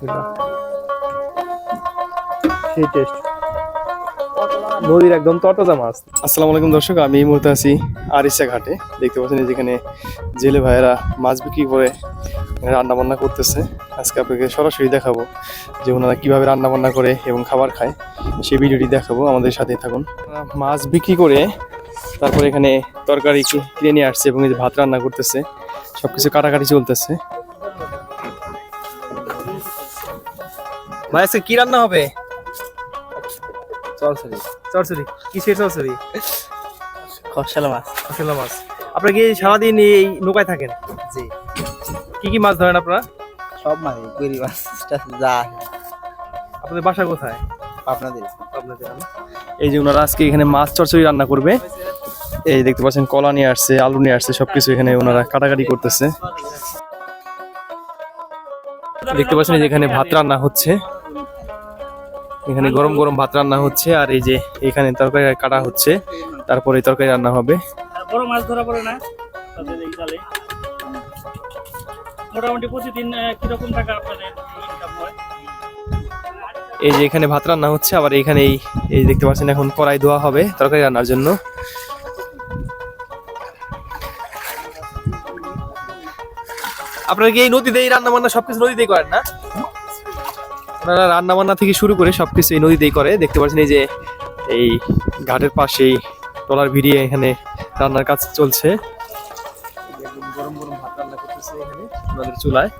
বিসমিল্লাহ সেই টেস্ট নদীর একদম তরতাজা মাছ। আসসালামু আলাইকুম দর্শক, আমি এই মুহূর্তে আছি আরিসা ঘাটে। দেখতে পাচ্ছেন যেখানে জেলে ভাইয়েরা মাছ বিক্রি করে রান্না বান্না করতেছে। আজকে আপনাকে সরাসরি দেখাবো যে ওনারা কীভাবে রান্না বান্না করে এবং খাবার খায়। সেই ভিডিওটি দেখাবো, আমাদের সাথে থাকুন। মাছ বিক্রি করে তারপরে এখানে তরকারি কিনে নিয়ে আসছে এবং এই ভাত রান্না করতেছে। সবকিছু কাটাকাটি চলতেছে। ভাই আজকে কি রান্না হবে? চলছড়ি চরচড়ি। কিসের চরচড়ি? খরসালা মাছ। আসলে মাছ। আপনারা কি সারাদিন এই নৌকায় থাকেন? জি। কি কি মাছ ধরেন আপনারা? সব মাছ গুড়ি মাছ যা। আপনাদের বাসা কোথায়? আপনাদের আপনাদের এই যে ওনারা আজকে এখানে মাছ চরচড়ি রান্না করবে। এই দেখতে পাচ্ছেন কলা নিয়ে আসছে আলু নিয়ে আসছে সবকিছু এখানে ওনারা কাটাকাটি করতেছে। দেখতে পাচ্ছেন এই যে এখানে ভাত রান্না হচ্ছে। এখানে গরম গরম ভাত রান্না হচ্ছে আর এই যে এখানে তরকারি কাটা হচ্ছে তারপরে তরকারি রান্না হবে। বড় মাছ ধরা পড়ে না? এই মোটামুটি প্রতিদিন কীরকম টাকা আপনাদের এই যে এখানে ভাত রান্না হচ্ছে আবার এখানে এই এই দেখতে পাচ্ছেন এখন কড়াই ধোয়া হবে তরকারি রান্নার জন্য। আপনারা কি এই নদীতে এই রান্না বান্না সবকিছু নদীতেই করেন না? ওনারা রান্না বান্না থেকে শুরু করে সবকিছু এই নদীতেই করে। দেখতে পাচ্ছেন এই যে এই ঘাটের পাশেই টলার ভিড়িয়ে এখানে রান্নার কাজ চলছে। গরম গরম ভাত রান্না করতেছে এখানে ওনাদের চুলায়।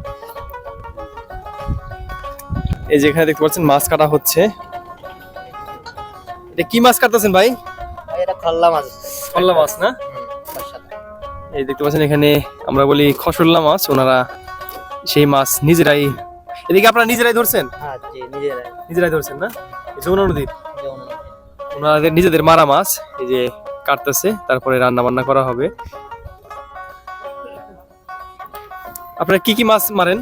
এই যে এখানে দেখতে পাচ্ছেন মাছ কাটা হচ্ছে। এটা কি মাছ কাটতেছেন ভাই? এটা খল্লা মাছ। কল্লা মাছ না? এই দেখতে পাচ্ছেন এখানে আমরা বলি খসল্লা মাছ ওনারা সেই মাছ নিজেরাই এদিকে আপনারা নিজেরাই ধরছেন? হ্যাঁ। নিজেরাই ধরছেন না? যমুনা নদীর ওনাদের নিজেদের মারা মাছ এই যে কাটতেছে তারপরে রান্না বান্না করা হবে। আপনারা কি কি মাছ মারেন?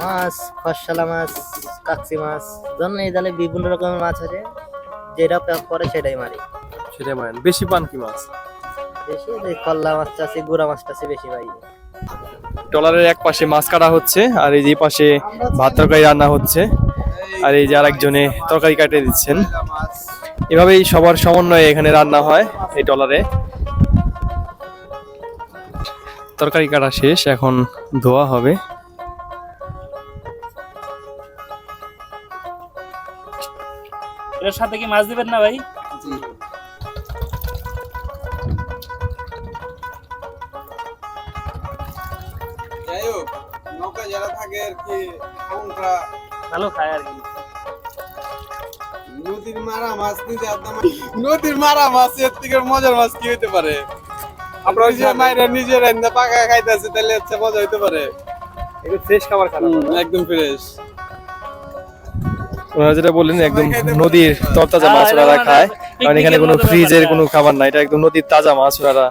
মাছ খরসালা মাছ কাকসি মাছ ধরুন এই জালে বিভিন্ন রকমের মাছ আছে যেটা করে সেটাই মারি। সেটাই মারেন। বেশি পান কি মাছ? বেশি খল্লা মাছটা আছে গুড়া মাছটা আছে বেশি পাই। ট্রলারের এক পাশে মাছ কাটা হচ্ছে, আর এই যে পাশে ভাত তরকারি রান্না হচ্ছে, আর এই যে আরেকজনে তরকারি কাটে দিচ্ছেন। এভাবেই সবার সমন্বয়ে এখানে রান্না হয় এই ট্রলারে। তরকারি কাটা শেষ, এখন ধোয়া হবে। এর সাথে কি মাছ দিবেন না ভাই? যারা থাকে আর কি ভালো খায় আর কি। নদীর মারা মাছ আদা নদীর মারা মাছ এর থেকে মজার মাছ কি হইতে পারে? আপনারা যে মায়েরা নিজে রান্না পাকা খাইতেছে তাহলে হচ্ছে মজা হইতে পারে। একদম ফ্রেশ খাবার একদম ফ্রেশ ওনারা যেটা বললেন একদম নদীর তরতাজা মাছ ওনারা খায়। কারণ এখানে কোনো ফ্রিজের কোনো খাবার নাই এটা একদম নদীর তাজা মাছ ওনারা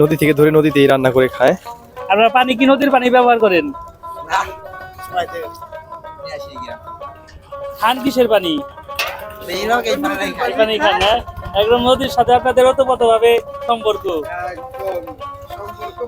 নদী থেকে ধরে নদীতেই রান্না করে খায়। আপনারা পানি কি নদীর পানি ব্যবহার করেন? খান কিসের পানি? একদম নদীর সাথে আপনাদের ওতপ্রোত ভাবে সম্পর্ক। সম্পর্ক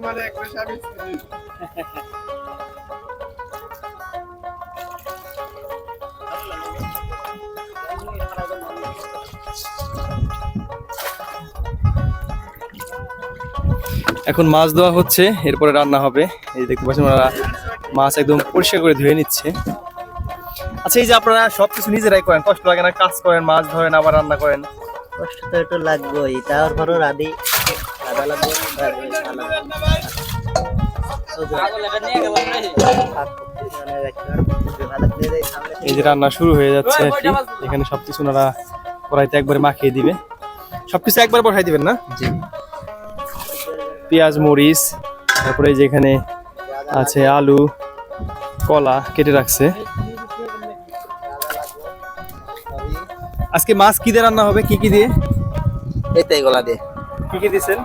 এখন মাছ দেওয়া হচ্ছে, এরপরে রান্না হবে। এই দেখতে পাচ্ছেন ওনারা মাছ একদম পরিষ্কার করে ধুয়ে নিচ্ছে। আচ্ছা এই যে আপনারা সবকিছু নিজেরাই করেন কষ্ট লাগে না কাজ করেন মাছ ধরেন আবার রান্না করেন? কষ্ট তো একটু লাগবেই তার পরও রাধি। লাগবে। এই যে রান্না শুরু হয়ে যাচ্ছে আর কি এখানে সবকিছু ওনারা কড়াইতে একবারে মাখিয়ে দিবে। সবকিছু একবার বসাই দিবেন না? জি। পেঁয়াজ মরিচ তারপরে যেখানে আছে আলু কলা কেটে রাখছে। আজকে মাছ কি দিয়ে রান্না হবে? কি কি দিয়ে? এই তো এগুলা দিয়ে। কি কি দিছেন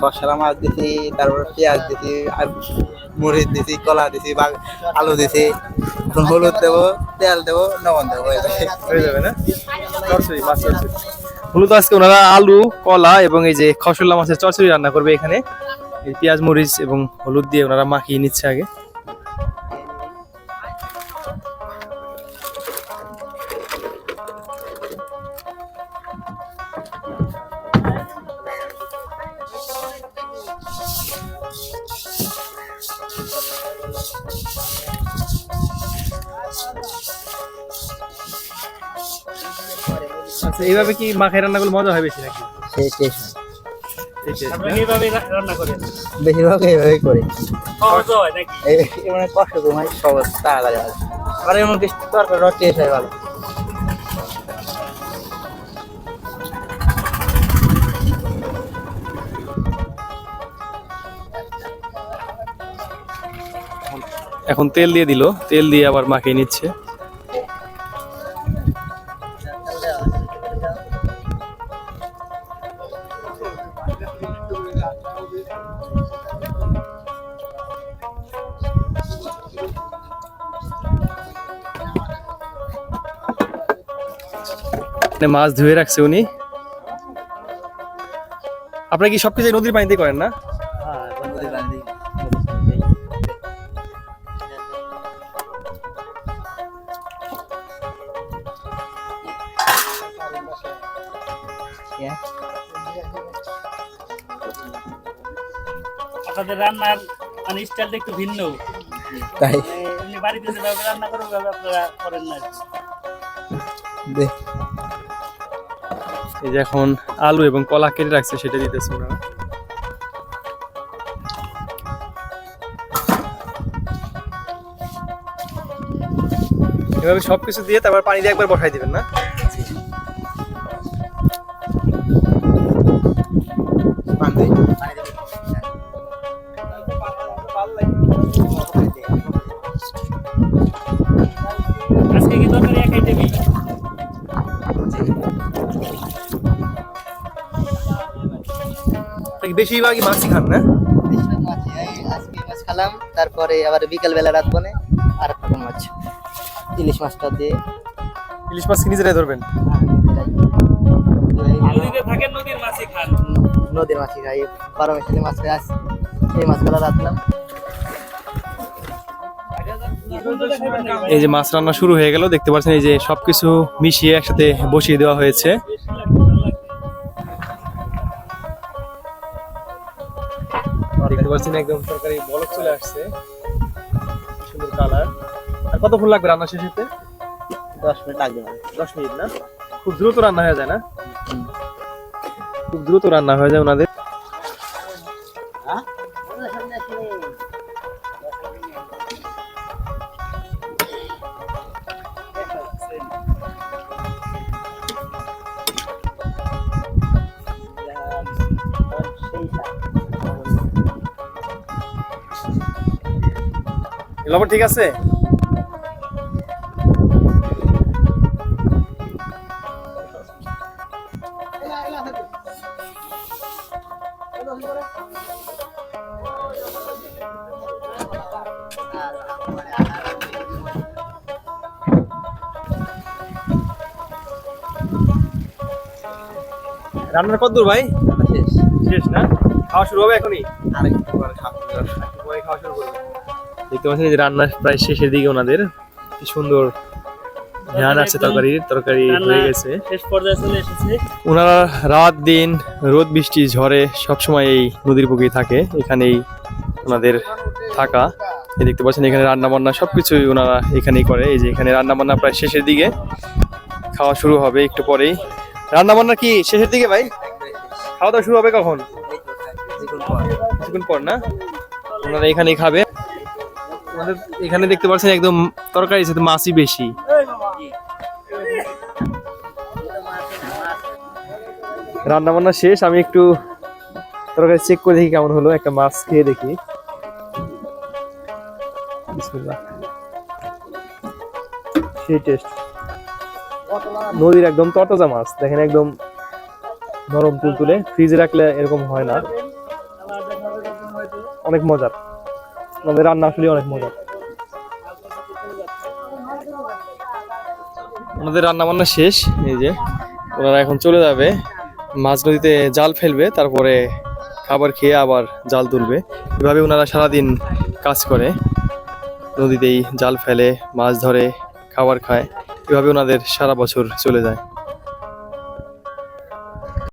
খসলা। মাছ দিছি তারপর পেঁয়াজ দিছি আর মরিচ দিছি কলা দিছি বা আলু দিছি। এখন হলুদ দেবো তেল দেবো লবণ দেবো হয়ে যাবে না? চরচড়ি মাছ মূলত আজকে ওনারা আলু কলা এবং এই যে খসলা মাছের চরচড়ি রান্না করবে এখানে। এই পেঁয়াজ মরিচ এবং হলুদ দিয়ে ওনারা মাখিয়ে নিচ্ছে আগে। আচ্ছা এইভাবে কি মাখাই রান্না করলে মজা হয় বেশি নাকি? সেই টেস্ট বেশিরভাগ এইভাবেই করি। হয় মানে কষ্ট তোমার সহজ তাড়াতাড়ি হয়। আবার এমন কিছু তরকারি টেস্ট হয় ভালো। এখন তেল দিয়ে দিল তেল দিয়ে আবার মাখিয়ে নিচ্ছে। মাছ ধুয়ে রাখছে উনি। আপনারা কি সবকিছু নদীর পানিতে করেন না? হ্যাঁ আপনাদের রান্নার মানে স্টাইলটা একটু ভিন্ন। তাই। বাড়িতে রান্না ওইভাবে আপনারা করেন না। দেখ এই যে এখন আলু এবং কলা কেটে রাখছে, সেটা দিতেছে ওনারা এভাবে সবকিছু দিয়ে তারপর পানি দিয়ে একবার বসাই দিবেন না? বেশিরভাগই মাছই খান না? আজকে মাছ খেলাম তারপরে আবার বিকাল বেলা রাত বনে আর একটা মাছ ইলিশ মাছটা দিয়ে। ইলিশ মাছ কি নিজেরাই ধরবেন? নদীর মাছই খান। নদীর মাছই খাই বারো মিশালি মাছ খাই আস এই মাছগুলো রাখলাম এই যে মাছ রান্না শুরু হয়ে গেল দেখতে পাচ্ছেন এই যে সবকিছু মিশিয়ে একসাথে বসিয়ে দেওয়া হয়েছে। দেখতে পাচ্ছেন একদম তরকারি বলক চলে আসছে। সুন্দর কালার আর কত কতক্ষণ লাগবে রান্না শেষ হতে? দশ মিনিট লাগবে দশ মিনিট না? খুব দ্রুত রান্না হয়ে যায় না? খুব দ্রুত রান্না হয়ে যায় ওনাদের। লবণ ঠিক আছে? রান্নার কত দূর ভাই? শেষ। শেষ না? খাওয়া শুরু হবে এখনই? আরেকটু পরে খাওয়া শুরু করব। দেখতে পাচ্ছেন যে রান্না প্রায় শেষের দিকে ওনাদের। কি সুন্দর ধ্যান আছে তরকারির তরকারি হয়ে গেছে। শেষ পর্যায়ে চলে এসেছে। ওনারা রাত দিন রোদ বৃষ্টি ঝড়ে সবসময় এই নদীর বুকেই থাকে এখানেই ওনাদের থাকা। এই দেখতে পাচ্ছেন এখানে রান্না বান্না সবকিছুই ওনারা এখানেই করে। এই যে এখানে রান্না বান্না প্রায় শেষের দিকে। খাওয়া শুরু হবে একটু পরেই। রান্না বান্না কি শেষের দিকে ভাই? খাওয়া দাওয়া শুরু হবে কখন? কিছুক্ষণ পর না? ওনারা এখানেই খাবে। ওনাদের এখানে দেখতে পাচ্ছেন একদম তরকারি সাথে মাছই বেশি। রান্না বান্না শেষ, আমি একটু তরকারি চেক করে দেখি কেমন হলো, একটা মাছ খেয়ে দেখি। নদীর একদম তরতাজা মাছ, দেখেন একদম নরম তুলতুলে, ফ্রিজে রাখলে এরকম হয় না। অনেক মজার। আমাদের রান্না আসলে অনেক মজার। ওনাদের রান্না বান্না শেষ, এই যে ওনারা এখন চলে যাবে। মাছ নদীতে জাল ফেলবে, তারপরে খাবার খেয়ে আবার জাল তুলবে। এভাবে ওনারা সারাদিন কাজ করে। নদীতেই জাল ফেলে, মাছ ধরে, খাবার খায়। এভাবে ওনাদের সারা বছর চলে যায়।